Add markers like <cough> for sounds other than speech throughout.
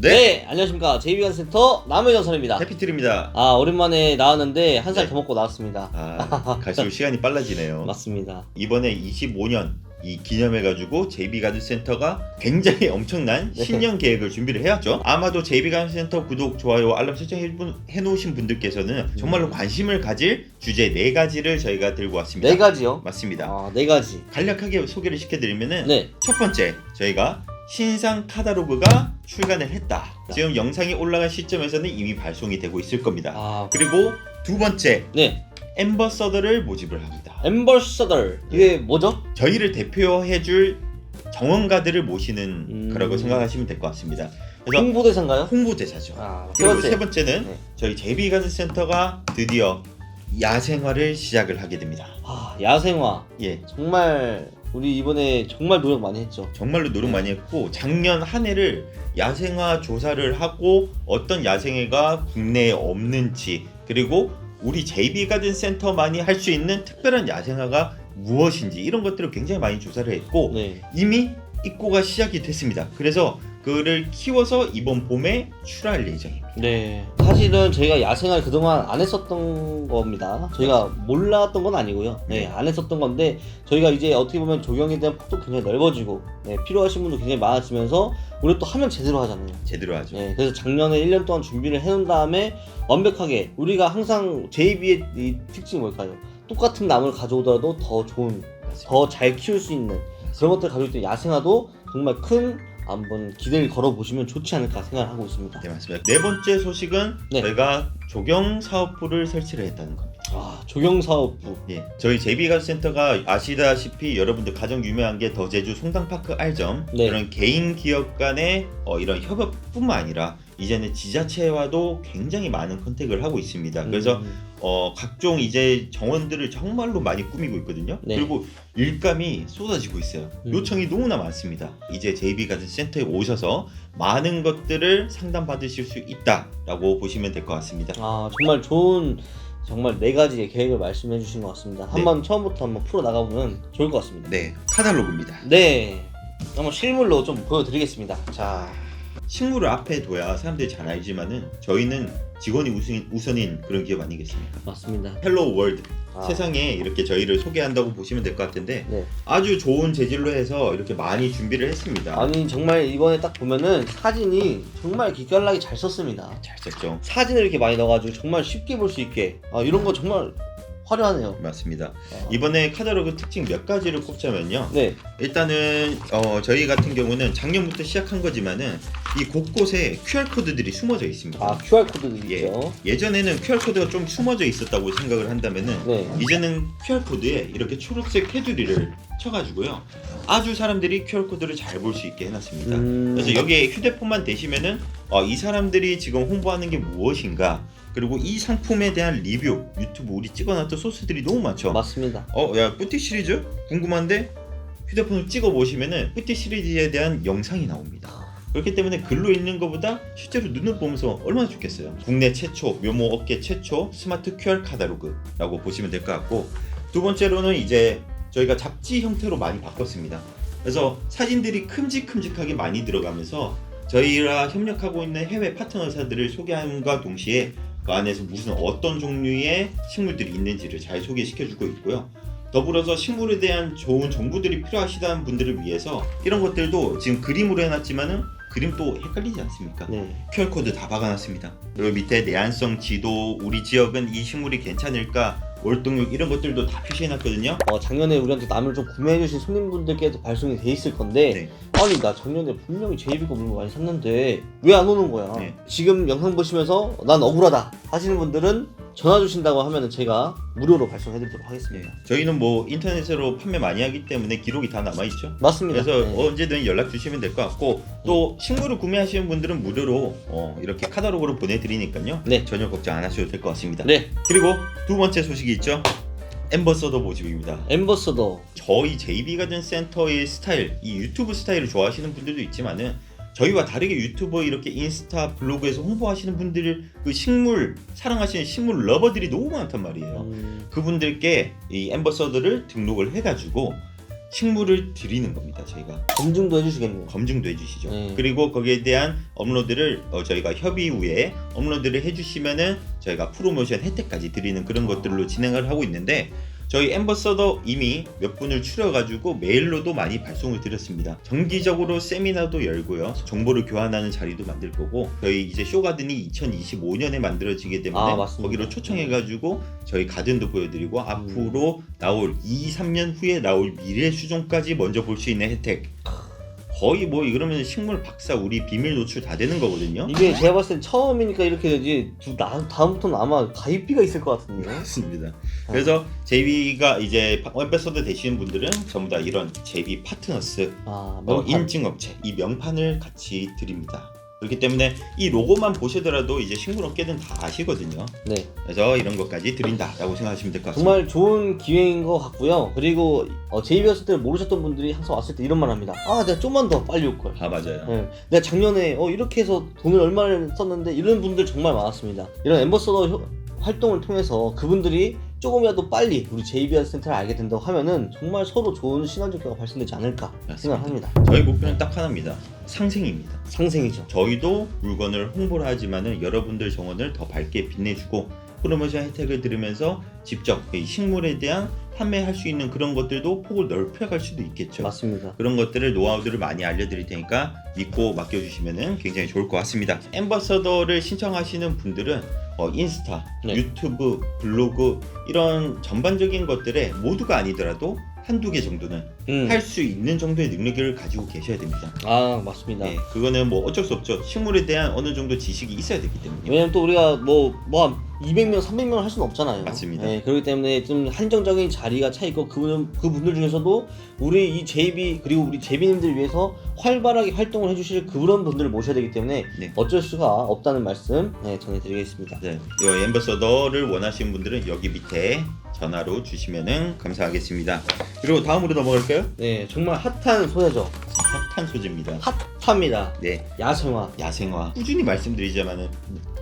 네, 안녕하십니까. JB관센터 남의전선입니다. 해피트입니다. 아, 오랜만에 나왔는데 한살 네. 더 먹고 나왔습니다. 아, 갈수록 시간이 빨라지네요. <laughs> 맞습니다. 이번에 25년 이 기념해가지고 JB가든센터가 굉장히 엄청난 네. 신년 계획을 준비를 해왔죠. 아마도 JB가든센터 구독, 좋아요, 알람 설정 해놓으신 분들께서는 정말로 관심을 가질 주제 네 가지를 저희가 들고 왔습니다. 네 가지요. 맞습니다. 아, 네 가지. 간략하게 소개를 시켜드리면은 네. 첫 번째 저희가 신상 카다로그가 출간을 했다. 지금 영상이 올라간 시점에서는 이미 발송이 되고 있을 겁니다. 아, 그리고 두 번째 네. 엠버서더를 모집을 합니다. 엠버서더. 이게 뭐죠? 저희를 대표해줄 정원가들을 모시는 음. 거라고 생각하시면 될 것 같습니다. 그래서 홍보대사인가요? 홍보대사죠. 아, 세 그리고. 세 번째는 네. 저희 제비가든센터가 드디어 야생화를 시작을 하게 됩니다. 아, 야생화. 예, 정말 우리 이번에 정말 노력 많이 했죠. 정말로 노력 많이 했고 작년 한 해를 야생화 조사를 하고 어떤 야생애가 국내에 없는지 그리고 우리 JB가든 센터만이 할 수 있는 특별한 야생화가 무엇인지 이런 것들을 굉장히 많이 조사를 했고 네. 이미 입고가 시작이 됐습니다. 그래서 그를 키워서 이번 봄에 출하할 예정입니다. 네. 사실은 저희가 야생을 그동안 안 했었던 겁니다. 저희가 몰랐던 건 아니고요. 네, 네. 안 했었던 건데 저희가 이제 어떻게 보면 조경에 대한 폭도 굉장히 넓어지고 네, 필요하신 분도 굉장히 많아지면서 우리 또 하면 제대로 하잖아요. 제대로 하죠. 네, 그래서 작년에 1년 동안 준비를 해놓은 다음에 완벽하게 우리가 항상 JB의 이 특징이 뭘까요? 똑같은 나무를 가져오더라도 더 좋은, 더 잘 키울 수 있는 그런 것들을 가지고 있는 야생화도 정말 큰 한번 기대를 걸어보시면 좋지 않을까 생각을 하고 있습니다. 네 맞습니다. 네 번째 소식은 네. 저희가 조경 사업부를 설치를 했다는 겁니다. 아, 조경 사업부. 예, 저희 제비가든 센터가 아시다시피 여러분들 가장 유명한 게 더 제주 송당파크 알점 네. 그런 개인 기업 간의 어, 이런 협업뿐만 아니라 이제는 지자체와도 굉장히 많은 컨택을 하고 있습니다. 그래서 음, 어, 각종 이제 정원들을 정말로 많이 꾸미고 있거든요. 네. 그리고 일감이 쏟아지고 있어요. 음. 요청이 너무나 많습니다. 이제 JB가든 센터에 오셔서 많은 것들을 상담받으실 수 있다라고 보시면 될 것 같습니다. 아, 정말 좋은 정말 네 가지의 계획을 말씀해 주신 것 같습니다. 한번 처음부터 한번 풀어 나가보면 좋을 것 같습니다. 네, 카탈로그입니다. 네. 한번 실물로 좀 보여드리겠습니다. 자, 식물을 앞에 둬야 사람들이 잘 알지만은 저희는 직원이 우선, 우선인 그런 기업 아니겠습니까? 맞습니다. 헬로 월드 아, 세상에 이렇게 저희를 소개한다고 보시면 될 것 같은데 네. 아주 좋은 재질로 해서 이렇게 많이 준비를 했습니다. 아니 정말 이번에 딱 보면은 사진이 정말 기깔나게 잘 썼습니다. 잘 썼죠. 사진을 이렇게 많이 넣어가지고 정말 쉽게 볼 수 있게 아, 이런 거 정말 화려하네요. 맞습니다. 아, 이번에 카탈로그 특징 몇 가지를 꼽자면요. 네, 일단은 어, 저희 같은 경우는 작년부터 시작한 거지만은 이 곳곳에 QR 코드들이 숨어져 있습니다. 아 QR 코드도 예. 있죠. 예전에는 QR 코드가 좀 숨어져 있었다고 생각을 한다면은 네, 이제는 QR 코드에 이렇게 초록색 테두리를 쳐가지고요. 아주 사람들이 QR 코드를 잘 볼 수 있게 해놨습니다. 음, 그래서 여기에 휴대폰만 대시면은 어, 이 사람들이 지금 홍보하는 게 무엇인가 그리고 이 상품에 대한 리뷰 유튜브 우리 찍어놨던 소스들이 너무 많죠. 맞습니다. 어, 야 뿌띠 시리즈 궁금한데 휴대폰을 찍어 보시면은 뿌띠 시리즈에 대한 영상이 나옵니다. 그렇기 때문에 글로 읽는 것보다 실제로 눈을 보면서 얼마나 좋겠어요. 국내 최초, 묘모 업계 최초 스마트 QR 카다로그라고 보시면 될 것 같고 두 번째로는 이제 저희가 잡지 형태로 많이 바꿨습니다. 그래서 사진들이 큼직큼직하게 많이 들어가면서 저희랑 협력하고 있는 해외 파트너사들을 소개함과 동시에 그 안에서 무슨 어떤 종류의 식물들이 있는지를 잘 소개시켜주고 있고요. 더불어서 식물에 대한 좋은 정보들이 필요하시다는 분들을 위해서 이런 것들도 지금 그림으로 해놨지만은 그림 또 헷갈리지 않습니까? 네, QR코드 다 박아놨습니다. 그리고 밑에 내한성 지도, 우리 지역은 이 식물이 괜찮을까, 월등육 이런 것들도 다 표시해놨거든요. 어, 작년에 우리한테 나무를 좀 구매해주신 손님분들께도 발송이 돼 있을 건데 네. 아니 나 작년에 분명히 JB 거 물건 많이 샀는데 왜 안 오는 거야? 네. 지금 영상 보시면서 난 억울하다 하시는 분들은 전화 주신다고 하면은 제가 무료로 발송해드리도록 하겠습니다. 저희는 뭐 인터넷으로 판매 많이 하기 때문에 기록이 다 남아 있죠. 맞습니다. 그래서 네. 언제든 연락 주시면 될 것 같고 또 식물을 구매하시는 분들은 무료로 어, 이렇게 카talog으로 보내드리니까요. 네. 전혀 걱정 안 하셔도 될 것 같습니다. 네, 그리고 두 번째 소식이 있죠. 엠버서더 모집입니다. 엠버서더 저희 JB가든 센터의 스타일, 이 유튜브 스타일을 좋아하시는 분들도 있지만은 저희와 다르게 유튜버 이렇게 인스타 블로그에서 홍보하시는 분들 그 식물 사랑하시는 식물 러버들이 너무 많단 말이에요. 음, 그분들께 이 엠버서더를 등록을 해가지고 식물을 드리는 겁니다. 저희가 검증도 해주시겠네요. 검증도 해주시죠. 네. 그리고 거기에 대한 업로드를 어, 저희가 협의 후에 업로드를 해주시면은 저희가 프로모션 혜택까지 드리는 그런 것들로 진행을 하고 있는데 저희 엠버서더 이미 몇 분을 추려가지고 메일로도 많이 발송을 드렸습니다. 정기적으로 세미나도 열고요. 정보를 교환하는 자리도 만들 거고 저희 이제 쇼가든이 2025년에 만들어지기 때문에 아. 거기로 초청해가지고 저희 가든도 보여드리고 앞으로 나올 2, 3년 후에 나올 미래 수종까지 먼저 볼 수 있는 혜택 거의 뭐 이러면 식물 박사 우리 비밀 노출 다 되는 거거든요. 이게 제가 봤을 땐 처음이니까 이렇게 되지 두- 나, 다음부터는 아마 가입비가 있을 것 같은데. 맞습니다. 그래서 JB가 이제 엠베서더 되시는 분들은 전부 다 이런 JB 파트너스 아, 어, 명판. 인증업체 이 명판을 같이 드립니다. 그렇기 때문에 이 로고만 보시더라도 이제 식물업계는 다 아시거든요. 네. 그래서 이런 것까지 드린다라고 생각하시면 될 것 같습니다. 정말 좋은 기회인 것 같고요. 그리고 어, JB였을 때 모르셨던 분들이 항상 왔을 때 이런 말 합니다. 아, 내가 좀만 더 빨리 올 걸. 아 맞아요. 네. 내가 작년에 어, 이렇게 해서 돈을 얼마를 썼는데 이런 분들 정말 많았습니다. 이런 엠버서더 효- 활동을 통해서 그분들이 조금이라도 빨리 우리 JBR 센터를 알게 된다고 하면은 정말 서로 좋은 시너지 효과가 발생되지 않을까 생각합니다. 저희 목표는 딱 하나입니다. 상생입니다. 상생이죠. 저희도 물건을 홍보를 하지만은 여러분들 정원을 더 밝게 빛내주고 프로모션 혜택을 들으면서 직접 이 식물에 대한 판매할 수 있는 그런 것들도 폭을 넓혀갈 수도 있겠죠. 맞습니다. 그런 것들을 노하우들을 많이 알려드릴 테니까 믿고 맡겨주시면 굉장히 좋을 것 같습니다. 엠버서더를 신청하시는 분들은 어, 인스타, 네. 유튜브, 블로그 이런 전반적인 것들에 모두가 아니더라도 한두 개 정도는 음. 할 수 있는 정도의 능력을 가지고 계셔야 됩니다. 아 맞습니다. 네, 그거는 뭐 어쩔 수 없죠. 식물에 대한 어느 정도 지식이 있어야 되기 때문에. 왜냐면 또 우리가 뭐 뭐 200명, 300명 할 수는 없잖아요. 맞습니다. 네, 그렇기 때문에 좀 한정적인 자리가 차 있고 그분 그분들 중에서도 우리 이 JB 그리고 우리 제비님들 위해서 활발하게 활동을 해주실 그런 분들을 모셔야 되기 때문에 네. 어쩔 수가 없다는 말씀 네, 전해드리겠습니다. 네, 이 엠버서더를 원하시는 분들은 여기 밑에 전화로 주시면은 감사하겠습니다. 그리고 다음으로 넘어갈까 요? 네, 정말 핫한 소재죠. 핫한 소재입니다. 핫합니다. 네, 야생화. 야생화 꾸준히 말씀드리자마는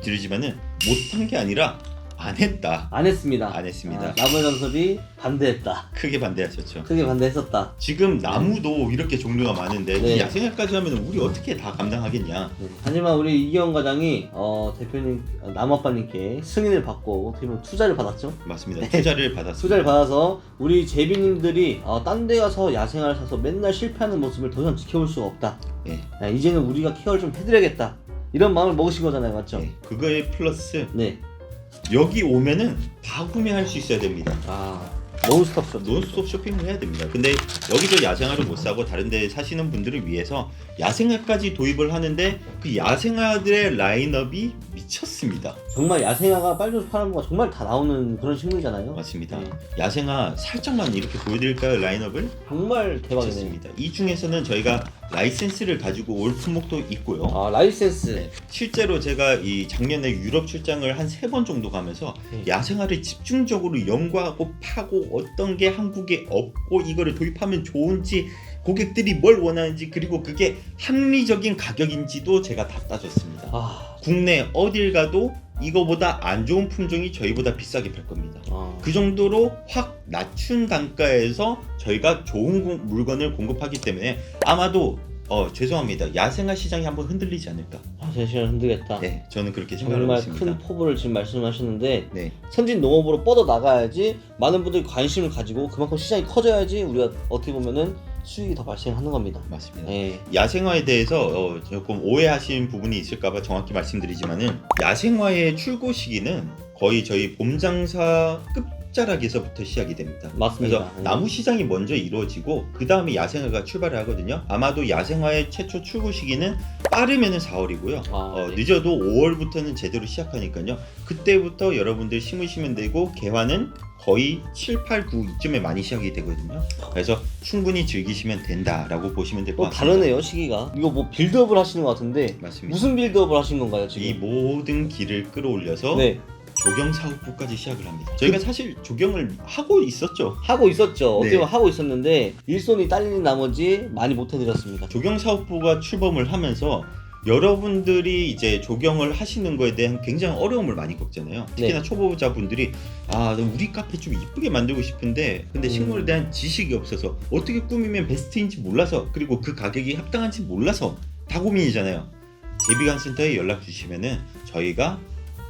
드리지만은 못한 게 아니라 안 했다. 안 했습니다. 안 했습니다. 아, 나무의 전설이 반대했다. 크게 반대하셨죠. 크게 반대했었다. 지금 나무도 이렇게 종류가 많은데 네. 이 야생화까지 하면 우리 어떻게 다 감당하겠냐? 네, 하지만 우리 이기영 과장이 어, 대표님 어, 남아빠님께 승인을 받고 어떻게 보면 투자를 받았죠. 맞습니다. 네. 투자를 받았습니다. 투자를 받아서 우리 제비님들이 어, 딴데 가서 야생화를 사서 맨날 실패하는 모습을 더 이상 지켜볼 수가 없다. 네. 야, 이제는 우리가 케어를 좀 해드려야겠다. 이런 마음을 먹으신 거잖아요, 맞죠? 네, 그거에 플러스 네. 여기 오면은 다 구매할 수 있어야 됩니다. 아, 논스톱 쇼. 논스톱 쇼핑을 해야 됩니다. 근데 여기서 야생화를 못 사고 다른 데 사시는 분들을 위해서 야생화까지 도입을 하는데 그 야생화들의 라인업이 미쳤습니다. 정말 야생화가 빨리 파는 거가 정말 다 나오는 그런 식물이잖아요. 맞습니다. 네. 야생화 살짝만 이렇게 보여드릴까요? 라인업을? 정말 대박이네요. 미쳤습니다. 이 중에서는 저희가 라이센스를 가지고 올 품목도 있고요. 아, 라이센스. 네, 실제로 제가 이 작년에 유럽 출장을 한 세 번 정도 가면서 네. 야생화를 집중적으로 연구하고 파고 어떤 게 한국에 없고 이거를 도입하면 좋은지 고객들이 뭘 원하는지 그리고 그게 합리적인 가격인지도 제가 다 따졌습니다. 아, 국내 어딜 가도 이거보다 안 좋은 품종이 저희보다 비싸게 팔 겁니다. 아. 그 정도로 확 낮춘 단가에서 저희가 좋은 공- 물건을 공급하기 때문에 아마도 어, 죄송합니다. 야생화 시장이 한번 흔들리지 않을까. 아, 제 시간을 흔들겠다. 네, 저는 그렇게 생각하고 정말 있습니다. 큰 포부를 지금 말씀하시는데 네, 선진 농업으로 뻗어 나가야지 많은 분들이 관심을 가지고 그만큼 시장이 커져야지 우리가 어떻게 보면은 수익이 더 발생하는 겁니다. 맞습니다. 네. 야생화에 대해서 어, 조금 오해하시는 부분이 있을까봐 정확히 말씀드리지만은 야생화의 출고 시기는 거의 저희 봄장사 끝자락에서부터 시작이 됩니다. 맞습니다. 그래서 네. 나무 시장이 먼저 이루어지고 그 다음에 야생화가 출발을 하거든요. 아마도 야생화의 최초 출고 시기는 빠르면은 4월이고요. 아, 어, 네. 늦어도 5월부터는 제대로 시작하니까요. 그때부터 여러분들 심으시면 되고 개화는 거의 7, 8, 9 이쯤에 많이 시작이 되거든요. 그래서 충분히 즐기시면 된다라고 보시면 될것또 같습니다. 다르네요 시기가. 이거 뭐 빌드업을 하시는 것 같은데 맞습니다. 무슨 빌드업을 하신 건가요 이 지금? 모든 길을 끌어올려서 네 조경 사업부까지 시작을 합니다. 저희가 사실 조경을 하고 있었죠. 하고 있었죠. 어떻게 네. 보면 하고 있었는데 일손이 딸리는 나머지 많이 못 해드렸습니다. 조경 사업부가 출범을 하면서 여러분들이 이제 조경을 하시는 거에 대한 굉장히 어려움을 많이 겪잖아요. 특히나 네. 초보자분들이 아, 나 우리 카페 좀 이쁘게 만들고 싶은데 근데 음. 식물에 대한 지식이 없어서 어떻게 꾸미면 베스트인지 몰라서 그리고 그 가격이 합당한지 몰라서 다 고민이잖아요. 제비관 센터에 연락 주시면은 저희가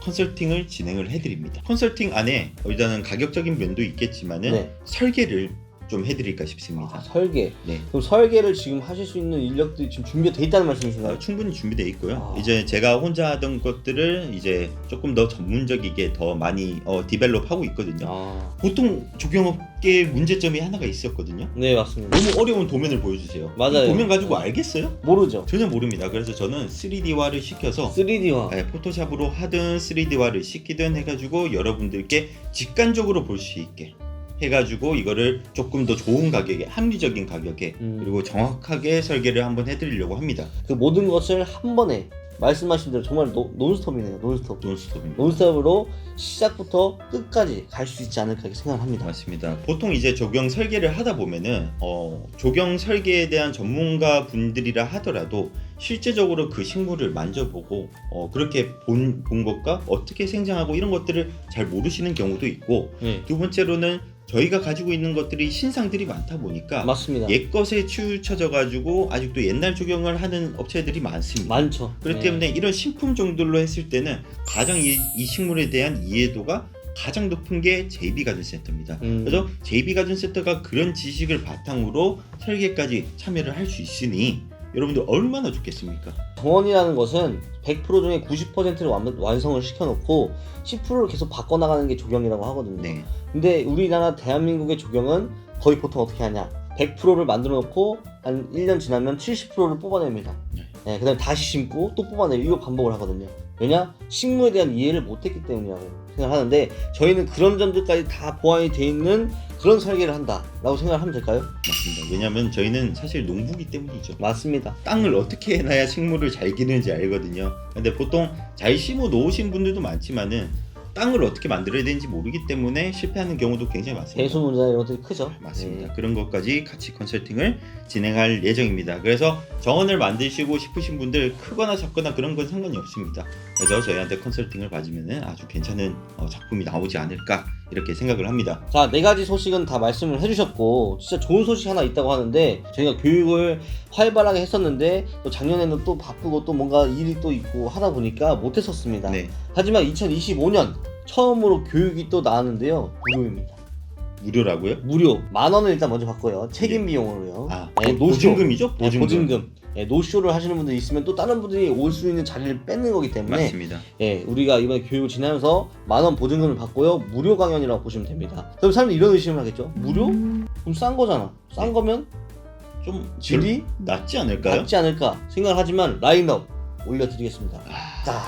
컨설팅을 진행을 해드립니다. 컨설팅 안에 일단은 가격적인 면도 있겠지만은 네. 설계를 좀 해드릴까 싶습니다. 아, 설계. 네. 그럼 설계를 지금 하실 수 있는 인력들이 지금 준비가 돼 있다는 말씀이신가요? 어, 충분히 준비되어 있고요. 아. 이제 제가 혼자 하던 것들을 이제 조금 더 전문적이게 더 많이 어, 디벨롭하고 있거든요. 아, 보통 조경업계 문제점이 하나가 있었거든요. 네 맞습니다. 너무 어려운 도면을 보여주세요. 맞아요. 이 도면 가지고 알겠어요? 모르죠. 전혀 모릅니다. 그래서 저는 3D화를 시켜서 3D화. 네, 포토샵으로 하든 3D화를 시키든 해가지고 여러분들께 직관적으로 볼 수 있게 해가지고 이거를 조금 더 좋은 가격에 합리적인 가격에 음. 그리고 정확하게 설계를 한번 해드리려고 합니다. 그 모든 것을 한 번에 말씀하신 대로 정말 노, 논스톱이네요. 논스톱. 논스톱입니다. 논스톱으로 시작부터 끝까지 갈 수 있지 않을까 생각합니다. 맞습니다. 보통 이제 조경 설계를 하다 보면은 어, 조경 설계에 대한 전문가 분들이라 하더라도 실제적으로 그 식물을 만져보고 어, 그렇게 본, 본 것과 어떻게 생장하고 이런 것들을 잘 모르시는 경우도 있고 네. 두 번째로는 저희가 가지고 있는 것들이 신상들이 많다 보니까 맞습니다. 옛 것에 치우쳐져 가지고 아직도 옛날 조경을 하는 업체들이 많습니다. 많죠. 그렇기 네. 때문에 이런 신품 정도로 했을 때는 가장 이, 이 식물에 대한 이해도가 가장 높은 게 JB 가든 센터입니다. 음. 그래서 JB 가든 센터가 그런 지식을 바탕으로 설계까지 참여를 할 수 있으니 여러분들 얼마나 좋겠습니까? 정원이라는 것은 100% 중에 90%를 완, 완성을 시켜놓고 10%를 계속 바꿔나가는 게 조경이라고 하거든요. 네. 근데 우리나라 대한민국의 조경은 거의 보통 어떻게 하냐 100%를 만들어 놓고 한 1년 지나면 70%를 뽑아냅니다 네. 네, 그 다음에 다시 심고 또 뽑아내고 이거 반복을 하거든요 왜냐? 식물에 대한 이해를 못했기 때문이라고 생각하는데 저희는 그런 점들까지 다 보완이 돼 있는 그런 설계를 한다라고 생각하면 될까요? 맞습니다. 왜냐하면 저희는 사실 농부기 때문이죠. 맞습니다 땅을 어떻게 해놔야 식물을 잘 기르는지 알거든요. 근데 보통 잘 심어 놓으신 분들도 많지만은 땅을 어떻게 만들어야 되는지 모르기 때문에 실패하는 경우도 굉장히 많습니다. 배수 문제나 이런 것들이 크죠 맞습니다. 네. 그런 것까지 같이 컨설팅을 진행할 예정입니다. 그래서 정원을 만드시고 싶으신 분들 크거나 작거나 그런 건 상관이 없습니다. 그래서 저희한테 컨설팅을 받으면 아주 괜찮은 어, 작품이 나오지 않을까 이렇게 생각을 합니다. 자, 네 가지 소식은 다 말씀을 해주셨고, 진짜 좋은 소식 하나 있다고 하는데, 저희가 교육을 활발하게 했었는데, 또 작년에는 또 바쁘고 또 뭔가 일이 또 있고 하다 보니까 못했었습니다. 네, 하지만 2025년 처음으로 교육이 또 나왔는데요. 무료입니다. 무료라고요? 무료. 만 원을 일단 먼저 받고요. 책임 네. 비용으로요. 아, 네, 보- 보증금이죠? 네, 보증금. 보증금. 네, 노쇼를 하시는 분들 있으면 또 다른 분들이 올 수 있는 자리를 뺏는 거기 때문에 맞습니다. 예, 우리가 이번에 교육을 진행하면서 만 원 보증금을 받고요. 무료 강연이라고 보시면 됩니다. 그럼 사람들이 이런 의심을 하겠죠. 무료? 그럼 싼 거잖아. 싼 네. 거면 좀 질이 낫지 않을까요? 낮지 않을까 생각을 하지만 라인업 올려드리겠습니다. 아, 자,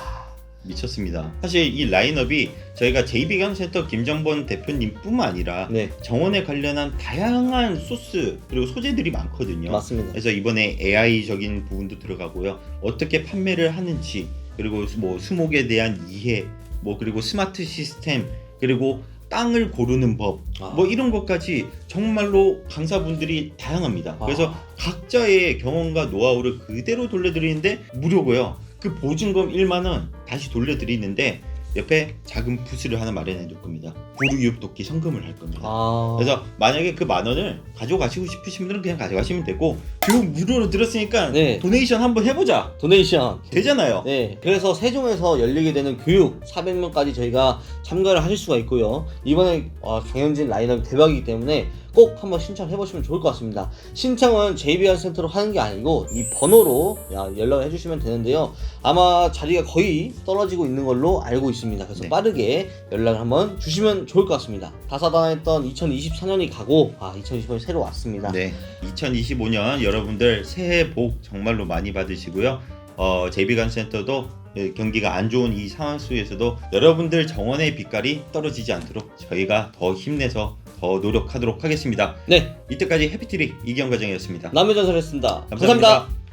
미쳤습니다. 사실 이 라인업이 저희가 JB강센터 김정번 대표님뿐만 아니라 네, 정원에 관련한 다양한 소스 그리고 소재들이 많거든요. 맞습니다. 그래서 이번에 AI적인 부분도 들어가고요. 어떻게 판매를 하는지 그리고 뭐 수목에 대한 이해 뭐 그리고 스마트 시스템 그리고 땅을 고르는 법 아. 뭐 이런 것까지 정말로 강사분들이 다양합니다. 아. 그래서 각자의 경험과 노하우를 그대로 돌려드리는데 무료고요. 그 보증금 1만 원 다시 돌려드리는데 옆에 작은 부스를 하나 마련해 둘 겁니다. 보루유업 도끼 성금을 할 겁니다. 아, 그래서 만약에 그 만 원을 가져가시고 싶으신 분들은 그냥 가져가시면 되고 교육 무료로 들었으니까 네. 도네이션 한번 해보자 도네이션. 되잖아요. 네, 그래서 세종에서 열리게 되는 교육 400명까지 저희가 참가를 하실 수가 있고요. 이번에 어, 강현진 라인업 대박이기 때문에 꼭 한번 신청해 보시면 좋을 것 같습니다. 신청은 JBR 센터로 하는 게 아니고 이 번호로 야, 연락을 해주시면 되는데요. 아마 자리가 거의 떨어지고 있는 걸로 알고 있습니다. 그래서 네. 빠르게 연락을 한번 주시면 좋을 것 같습니다. 다사다난했던 2024년이 가고 아 2025년이 새로 왔습니다. 네, 2025년 여러분들 새해 복 정말로 많이 받으시고요. 어, JB관센터도 예, 경기가 안 좋은 이 상황 속에서도 여러분들 정원의 빛깔이 떨어지지 않도록 저희가 더 힘내서 더 노력하도록 하겠습니다. 네, 이때까지 해피트리 이기영 과장이었습니다. 남의 전설했습니다 감사합니다. 감사합니다.